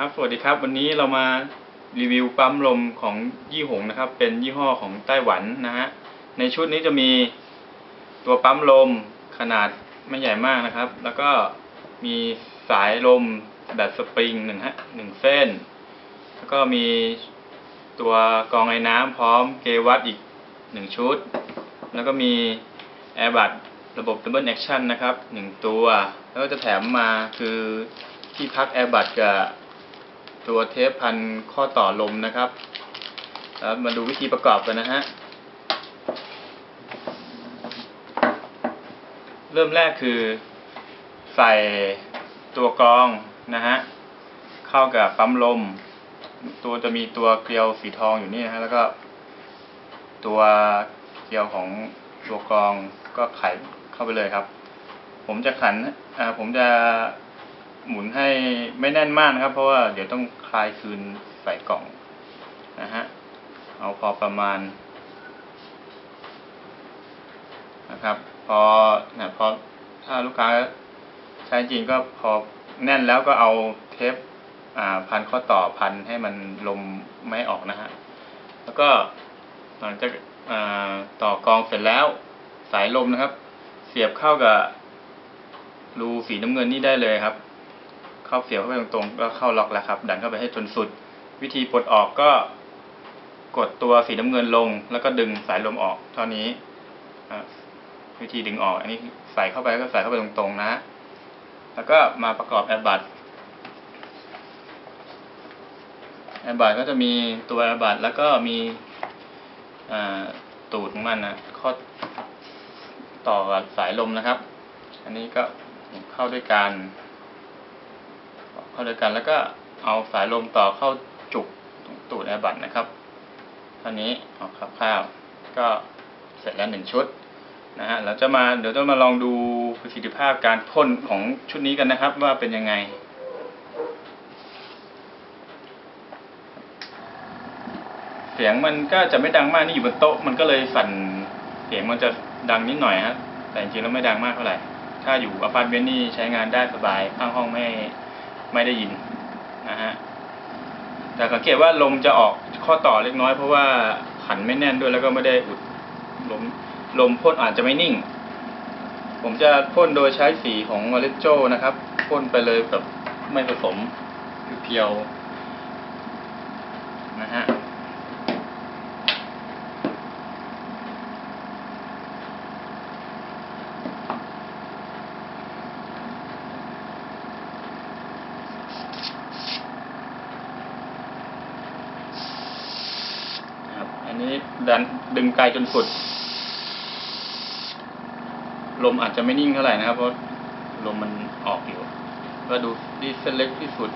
ครับ สวัสดีครับ วันนี้เรามารีวิวปั๊มลมของยี่หงนะครับ เป็นยี่ห้อของไต้หวันนะฮะ ในชุดนี้จะมีตัวปั๊มลมขนาดไม่ใหญ่มากนะครับ แล้วก็มีสายลมแบบสปริงหนึ่งฮะหนึ่งเส้น แล้วก็มีตัวกองไอ้น้ำพร้อมเกวัตอีกหนึ่งชุด แล้วก็มีแอร์บัดระบบ Double Action นนะครับหนึ่งตัว แล้วก็จะแถมมาคือที่พักแอร์บัดกับ ตัวเทปพันข้อต่อลมนะครับแล้วมาดูวิธีประกอบกันนะฮะ เริ่มแรกคือใส่ตัวกรองนะฮะ เข้ากับปั๊มลม ตัวจะมีตัวเกลียวสีทองอยู่นี่นะฮะ แล้วก็ ตัวเกลียวของตัวกรองก็ไขเข้าไปเลยครับ ผมจะขันผมจะ หมุนให้ไม่แน่นมากนะครับ เพราะว่าเดี๋ยวต้องคลายคืนใส่กล่องนะฮะเอาพอประมาณนะครับ พอนะพอถ้าลูกค้าใช้จริงก็พอแน่นแล้วก็เอาเทปอ่าพันข้อต่อพันให้มันลมไม่ออกนะฮะแล้วก็หลังจากอ่าต่อกองเสร็จแล้วสายลมนะครับ เสียบเข้ากับรูสีน้ำเงินนี่ได้เลยครับ เข้าเสียบเข้าไปตรงๆก็เข้าล็อกแล้วครับ ดันเข้าไปให้จนสุด วิธีปลดออกก็กดตัวสีน้ำเงินลง แล้วก็ดึงสายลมออก เท่านี้วิธีดึงออก อันนี้ใส่เข้าไปก็ใส่เข้าไปตรงๆนะ แล้วก็มาประกอบแอร์บัดแอร์บัดก็จะมีตัวแอร์บัดแล้วก็มีตูดของมันนะข้อต่อสายลมนะครับ อันนี้ก็เข้าด้วยกัน เข้าด้วยกัน แล้วก็เอาสายลมต่อเข้าจุกตูดแอร์บัดนะครับท่านี้เอาคร่าวๆก็เสร็จแล้วหนึ่งชุดนะฮะเราจะมาเดี๋ยวจะมาลองดูประสิทธิภาพการพ่นของชุดนี้กันนะครับ ว่าเป็นยังไงเสียงมันก็จะไม่ดังมากนี่อยู่บนโต๊ะมันก็เลยสั่นเสียงมันจะดังนิดหน่อยฮะแต่จริงๆแล้วไม่ดังมากเท่าไหร่ถ้าอยู่อพาร์ตเมนต์นี่ใช้งานได้สบายข้างห้องไม่ ไม่ได้ยินนะฮะแต่สังเกตว่าลมจะออกข้อต่อเล็กน้อยเพราะว่าขันไม่แน่นด้วยแล้วก็ไม่ได้อุดลมลมพ่นอาจจะไม่นิ่ง ผมจะพ่นโดยใช้สีของอเลโจนะครับพ่นไปเลยแบบไม่ผสมเพียวๆนะฮะ ครับ อั นี้ดันดึงไกลจนสุด ลมอาจจะไม่นิ่งเท่าไหร่นะครับ เพราะลมมันออกอยู่ ก็ดูที่เส้นเล็กที่สุด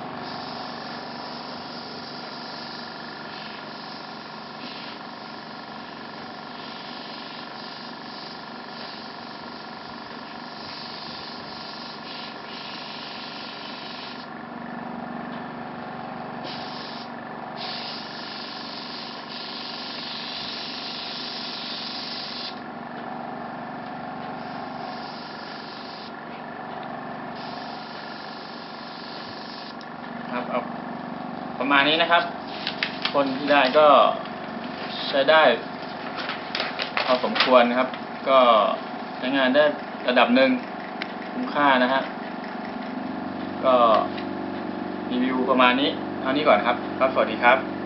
ประมาณนี้นะครับ คนที่ได้ก็ใช้ได้พอสมควรนะครับ ก็ใช้งานได้ระดับหนึ่งคุ้มค่านะฮะก็รีวิวประมาณนี้เท่านี้ก่อนครับครับสวัสดีครับ